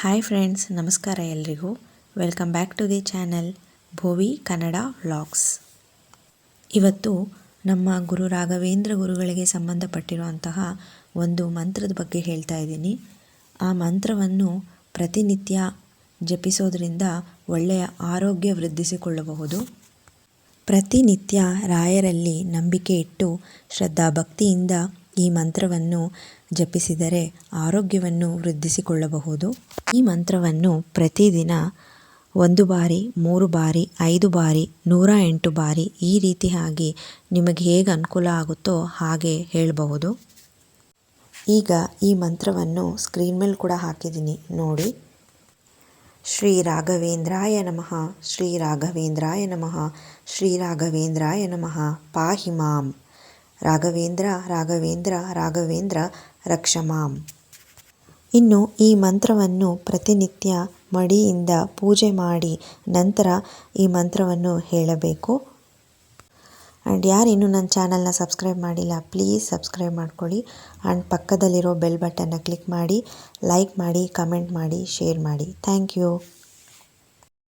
Hi friends ನಮಸ್ಕಾರ ಎಲ್ರಿಗೂ. Welcome back to the channel Bhovi Kannada vlogs ಇವತ್ತು ನಮ್ಮ ಗುರು ರಾಘವೇಂದ್ರ ಗುರುಗಳಿಗೆ ಸಂಬಂಧಪಟ್ಟಿರುವಂತಹ ಒಂದು ಮಂತ್ರದ ಬಗ್ಗೆ ಹೇಳ್ತಾ ಇದ್ದೀನಿ. ಆ ಮಂತ್ರವನ್ನು ಪ್ರತಿನಿತ್ಯ ಜಪಿಸೋದ್ರಿಂದ ಒಳ್ಳೆಯ ಆರೋಗ್ಯ ವೃದ್ಧಿಸಿಕೊಳ್ಳಬಹುದು. ಪ್ರತಿನಿತ್ಯ ರಾಯರಲ್ಲಿ ನಂಬಿಕೆ ಇಟ್ಟು ಶ್ರದ್ಧಾ ಭಕ್ತಿಯಿಂದ ಈ ಮಂತ್ರವನ್ನು ಜಪಿಸಿದರೆ ಆರೋಗ್ಯವನ್ನು ವೃದ್ಧಿಸಿಕೊಳ್ಳಬಹುದು. ಈ ಮಂತ್ರವನ್ನು ಪ್ರತಿದಿನ ಒಂದು ಬಾರಿ, ಮೂರು ಬಾರಿ, ಐದು ಬಾರಿ, ನೂರ ಎಂಟು ಬಾರಿ ಈ ರೀತಿ ಆಗಿ ನಿಮಗೆ ಹೇಗೆ ಅನುಕೂಲ ಆಗುತ್ತೋ ಹಾಗೆ ಹೇಳಬಹುದು. ಈಗ ಈ ಮಂತ್ರವನ್ನು ಸ್ಕ್ರೀನ್ ಮೇಲೆ ಕೂಡ ಹಾಕಿದ್ದೀನಿ, ನೋಡಿ. ಶ್ರೀ ರಾಘವೇಂದ್ರಾಯ ನಮಃ, ಶ್ರೀ ರಾಘವೇಂದ್ರಾಯ ನಮಃ, ಶ್ರೀ ರಾಘವೇಂದ್ರಾಯ ನಮಃ, ಪಾಹಿ ಮಾಂ. ರಾಘವೇಂದ್ರ ರಾಘವೇಂದ್ರ ರಾಘವೇಂದ್ರ ರಕ್ಷಮಾಂ ಇನ್ನು ಈ ಮಂತ್ರವನ್ನು ಪ್ರತಿನಿತ್ಯ ಮಡಿಯಿಂದ ಪೂಜೆ ಮಾಡಿ ನಂತರ ಈ ಮಂತ್ರವನ್ನು ಹೇಳಬೇಕು. ಆ್ಯಂಡ್ ಯಾರು ಇನ್ನೂ ನನ್ನ ಚಾನಲ್ನ ಸಬ್ಸ್ಕ್ರೈಬ್ ಮಾಡಿಲ್ಲ, ಪ್ಲೀಸ್ ಸಬ್ಸ್ಕ್ರೈಬ್ ಮಾಡ್ಕೊಳ್ಳಿ. ಆ್ಯಂಡ್ ಪಕ್ಕದಲ್ಲಿರೋ ಬೆಲ್ ಬಟನ್ನ ಕ್ಲಿಕ್ ಮಾಡಿ, ಲೈಕ್ ಮಾಡಿ, ಕಮೆಂಟ್ ಮಾಡಿ, ಶೇರ್ ಮಾಡಿ. Thank you.